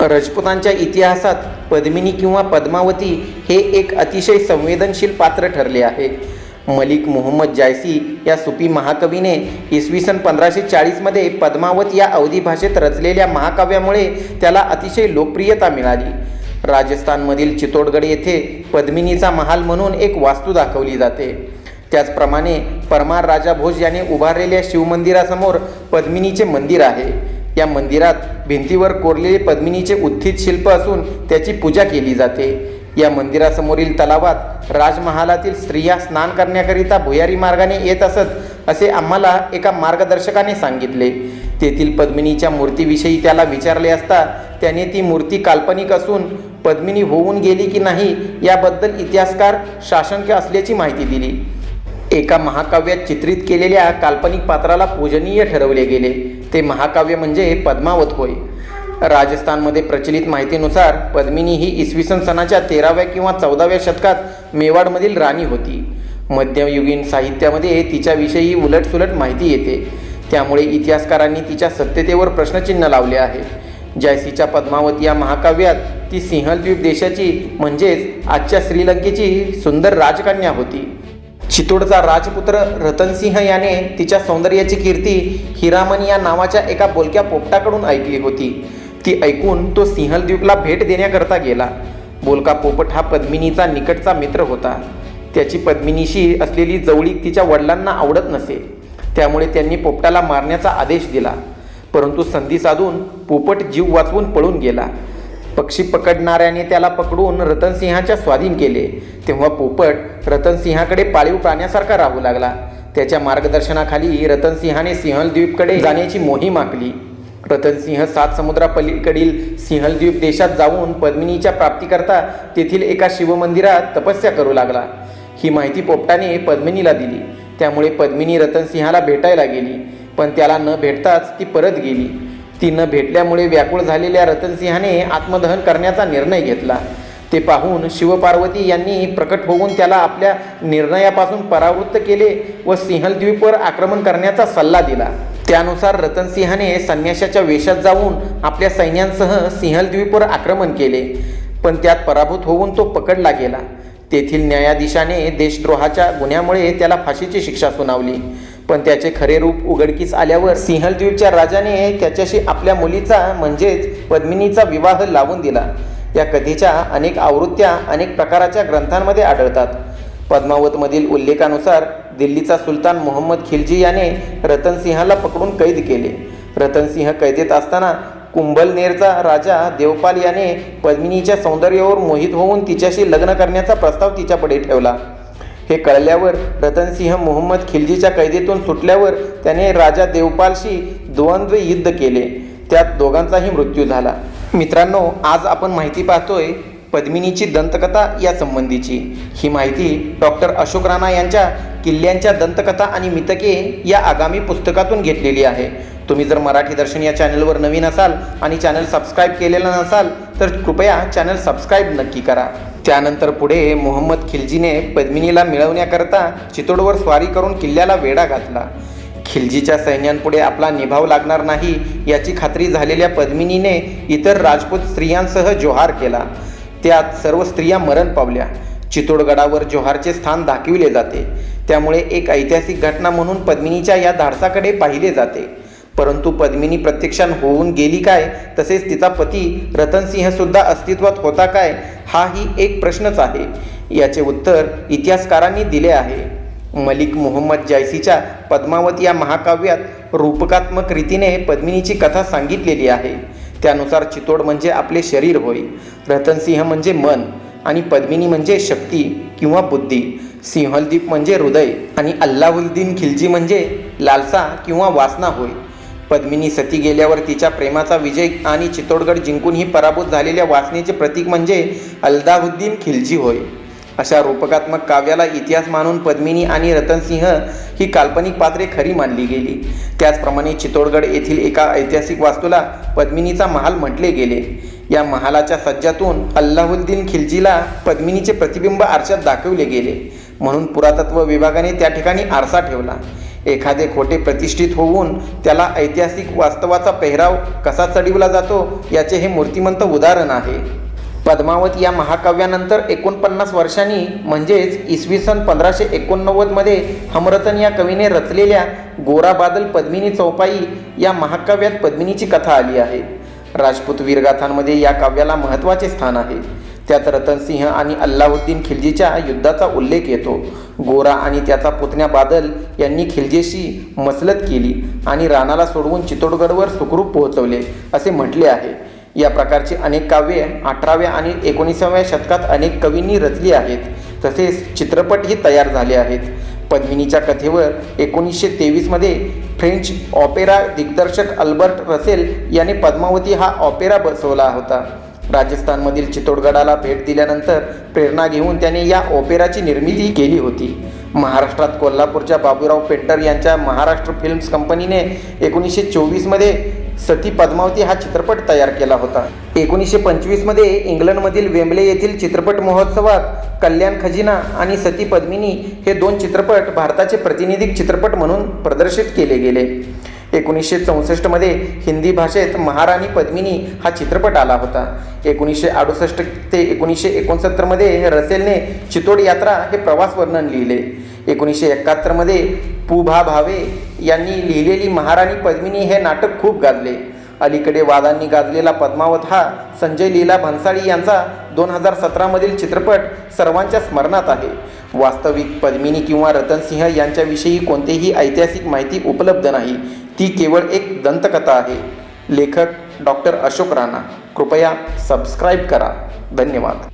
राजपुतांच्या इतिहासात पद्मिनी किंवा पद्मावती हे एक अतिशय संवेदनशील पात्र ठरले आहे. मलिक मोहम्मद जायसी या सुफी महाकवीने इसवी सन पंधराशे चाळीसमध्ये पद्मावत या अवधी भाषेत रचलेल्या महाकाव्यामुळे त्याला अतिशय लोकप्रियता मिळाली. राजस्थानमधील चितोडगड येथे पद्मिनीचा महाल म्हणून एक वास्तू दाखवली जाते. त्याचप्रमाणे परमार राजा भोज याने उभारलेल्या शिवमंदिरासमोर पद्मिनीचे मंदिर आहे. या मंदिरात भिंतीवर कोरलेले पद्मिनीचे उत्थित शिल्प असून त्याची पूजा केली जाते. या मंदिरासमोरील तलावात राजमहालातील स्त्रिया स्नान करण्याकरिता भुयारी मार्गाने येत असत असे आम्हाला एका मार्गदर्शकाने सांगितले. तेथील पद्मिनीच्या मूर्तीविषयी त्याला विचारले असता त्याने ती मूर्ती काल्पनिक असून पद्मिनी होऊन गेली की नाही याबद्दल इतिहासकार शासनक असल्याची माहिती दिली. एका महाकाव्यात चित्रित केलेल्या काल्पनिक पात्राला पूजनीय ठरवले गेले. ते महाकाव्य म्हणजे पद्मावत होय. राजस्थानमध्ये प्रचलित माहितीनुसार पद्मिनी ही इसवी सन सणाच्या तेराव्या किंवा चौदाव्या शतकात मेवाडमधील राणी होती. मध्ययुगीन साहित्यामध्ये तिच्याविषयी उलटसुलट माहिती येते. त्यामुळे इतिहासकारांनी तिच्या सत्यतेवर प्रश्नचिन्ह लावले आहे. जयसीच्या पद्मावत या महाकाव्यात ती सिंहलद्वीप देशाची म्हणजेच आजच्या श्रीलंकेची सुंदर राजकन्या होती. चितोडचा राजपुत्र रतनसिंह याने तिच्या सौंदर्याची कीर्ती हिरामन या नावाच्या एका बोलक्या पोपटाकडून ऐकली होती. ती ऐकून तो सिंहलद्वीपला भेट देण्याकरता गेला. बोलका पोपट हा पद्मिनीचा निकटचा मित्र होता. त्याची पद्मिनीशी असलेली जवळीक तिच्या वडिलांना आवडत नसे. त्यामुळे त्यांनी पोपटाला मारण्याचा आदेश दिला. परंतु संधी साधून पोपट जीव वाचवून पळून गेला. पक्षी पकडणाऱ्याने त्याला पकडून रतनसिंहाच्या स्वाधीन केले. तेव्हा पोपट रतनसिंहाकडे पाळीव प्राण्यासारखा राहू लागला. त्याच्या मार्गदर्शनाखाली रतनसिंहाने सिंहलद्वीपकडे जाण्याची मोहीम आखली. रतनसिंह सात समुद्रापलीकडील सिंहलद्वीप देशात जाऊन पद्मिनीच्या प्राप्तीकरता तेथील एका शिवमंदिरात तपस्या करू लागला. ही माहिती पोपटाने पद्मिनीला दिली. त्यामुळे पद्मिनी रतनसिंहाला भेटायला गेली. पण त्याला न भेटताच ती परत गेली. ती न भेटल्यामुळे व्याकुळ झालेल्या रतनसिंहाने आत्मदहन करण्याचा निर्णय घेतला. ते पाहून शिवपार्वती यांनी प्रकट होऊन त्याला आपल्या निर्णयापासून परावृत्त केले व सिंहलद्वीपवर आक्रमण करण्याचा सल्ला दिला. त्यानुसार रतनसिंहाने संन्याशाच्या वेशात जाऊन आपल्या सैन्यांसह सिंहलद्वीपवर आक्रमण केले पण त्यात पराभूत होऊन तो पकडला गेला. तेथील न्यायाधीशाने देशद्रोहाच्या गुन्ह्यामुळे त्याला फाशीची शिक्षा सुनावली. पण त्याचे खरे रूप उघडकीस आल्यावर सिंहलद्वीपच्या राजाने त्याच्याशी आपल्या मुलीचा म्हणजेच पद्मिनीचा विवाह लावून दिला. या कथेच्या अनेक आवृत्त्या अनेक प्रकाराच्या ग्रंथांमध्ये आढळतात. पद्मावतमधील उल्लेखानुसार दिल्लीचा सुलतान मोहम्मद खिलजी याने रतनसिंहाला पकडून कैद केले. रतनसिंह कैदेत असताना कुंभलनेरचा राजा देवपाल याने पद्मिनीच्या सौंदर्यावर मोहित होऊन तिच्याशी लग्न करण्याचा प्रस्ताव तिच्यापुढे ठेवला. हे कळल्यावर रतनसिंह मोहम्मद खिलजीच्या कैदेतून सुटल्यावर त्याने राजा देवपालशी द्वंद्व युद्ध केले. त्यात दोघांचाही मृत्यू झाला. मित्रांनो आज आपण माहिती पाहतोय पद्मिनीची दंतकथा या संबंधीची. ही माहिती डॉक्टर अशोक राणा यांच्या किल्ल्यांच्या दंतकथा आणि मितके या आगामी पुस्तकातून घेतलेली आहे. तुम्ही जर मराठी दर्शन या चॅनलवर नवीन असाल आणि चॅनल सबस्क्राईब केलेलं नसाल तर कृपया चॅनल सबस्क्राईब नक्की करा. त्यानंतर पुढे मोहम्मद खिलजीने पद्मिनीला मिळवण्याकरता चितोडवर स्वारी करून किल्ल्याला वेढा घातला. खिलजीच्या सैन्यांपुढे आपला निभाव लागणार नाही याची खात्री झालेल्या पद्मिनीने इतर राजपूत स्त्रियांसह जोहार केला. त्यात सर्व स्त्रिया मरण पावल्या. चितोडगडावर जोहारचे स्थान दाखविले जाते. त्यामुळे एक ऐतिहासिक घटना म्हणून पद्मिनीच्या या धाडसाकडे पाहिले जाते. परंतु पद्मिनी प्रत्यक्षात होऊन गेली काय? तसेच तिचा पती रतनसिंह सुद्धा अस्तित्वात होता काय? हाही एक प्रश्नच आहे. याचे उत्तर इतिहासकारांनी दिले आहे. मलिक मोहम्मद जायसीच्या पद्मावत या महाकाव्यात रूपकात्मक रीतीने पद्मिनीची कथा सांगितलेली आहे. त्यानुसार चितोड म्हणजे आपले शरीर होय. रतनसिंह म्हणजे मन आणि पद्मिनी म्हणजे शक्ती किंवा बुद्धी. सिंहलदीप म्हणजे हृदय आणि अल्लाहुद्दीन खिलजी म्हणजे लालसा किंवा वासना होय. पद्मिनी सती गेल्यावर तिच्या प्रेमाचा विजय आणि चित्तोडगड जिंकून ही पराभूत झालेल्या वासनेचे प्रतीक म्हणजे अल्दाहुद्दीन खिलजी होय. अशा रूपकात्मक काव्याला इतिहास मानून पद्मिनी आणि रतनसिंह ही काल्पनिक पात्रे खरी मानली गेली. त्याचप्रमाणे चित्तोडगड येथील एका ऐतिहासिक वास्तूला पद्मिनीचा महाल म्हटले गेले. या महालाच्या सज्जातून अल्लाहुद्दीन खिलजीला पद्मिनीचे प्रतिबिंब आरशात दाखवले गेले. म्हणून पुरातत्व विभागाने त्या ठिकाणी आरसा ठेवला. एखादे खोटे प्रतिष्ठित होऊन त्याला ऐतिहासिक वास्तवाचा पेहराव कसा चढविला जातो याचे हे मूर्तिमंत उदाहरण आहे. पद्मावत या महाकाव्यानंतर एकोणपन्नास वर्षांनी म्हणजेच इसवी सन पंधराशे एकोणनव्वदमध्ये हमरतन या कवीने रचलेल्या गोरा बादल पद्मिनी चौपाई या महाकाव्यात पद्मिनीची कथा आली आहे. राजपूत वीरगाथांमध्ये या काव्याला महत्त्वाचे स्थान आहे. त्यात रतनसिंह आणि अल्लाउद्दीन खिलजीच्या युद्धाचा उल्लेख येतो. गोरा आणि त्याचा पुतण्या बादल यांनी खिलजेशी मसलत केली आणि राणाला सोडवून चित्तोडगडवर सुखरूप पोहोचवले असे म्हटले आहे. या प्रकारची अनेक काव्ये अठराव्या आणि एकोणीसाव्या शतकात अनेक कवींनी रचली आहेत. तसेच चित्रपटही तयार झाले आहेत. पद्मिनीच्या कथेवर एकोणीसशे तेवीसमध्ये फ्रेंच ऑपेरा दिग्दर्शक अल्बर्ट रसेल याने पद्मावती हा ऑपेरा बसवला होता. राजस्थानमधील चित्तोडगडाला भेट दिल्यानंतर प्रेरणा घेऊन त्याने या ओपेराची निर्मिती केली होती. महाराष्ट्रात कोल्हापूरच्या बाबूराव पेंटर यांच्या महाराष्ट्र फिल्म्स कंपनीने एकोणीसशे चोवीसमध्ये सती पद्मावती हा चित्रपट तयार केला होता. एकोणीसशे पंचवीसमध्ये इंग्लंडमधील वेम्बले येथील चित्रपट महोत्सवात कल्याण खजिना आणि सती पद्मिनी हे दोन चित्रपट भारताचे प्रतिनिधिक चित्रपट म्हणून प्रदर्शित केले गेले. एकोणीसशे चौसष्टमध्ये हिंदी भाषेत महाराणी पद्मिनी हा चित्रपट आला होता. एकोणीसशे अडुसष्ट ते एकोणीसशे एकोणसत्तरमध्ये रसेलने चितोड यात्रा हे प्रवास वर्णन लिहिले. एकोणीसशे एकाहत्तरमध्ये पु भा भावे यांनी लिहिलेली महाराणी पद्मिनी हे नाटक खूप गाजले. अलीकडे वादांनी गाजलेला पद्मावत हा संजय लीला भन्साळी यांचा दोन हजार सतरामधील चित्रपट सर्वांच्या स्मरणात आहे. वास्तविक पद्मिनी किंवा रतन सिंह यांच्याविषयी कोणतीही ऐतिहासिक माहिती उपलब्ध नाही. ती केवळ एक दंतकथा आहे. लेखक डॉक्टर अशोक राणा कृपया सबस्क्राईब करा. धन्यवाद.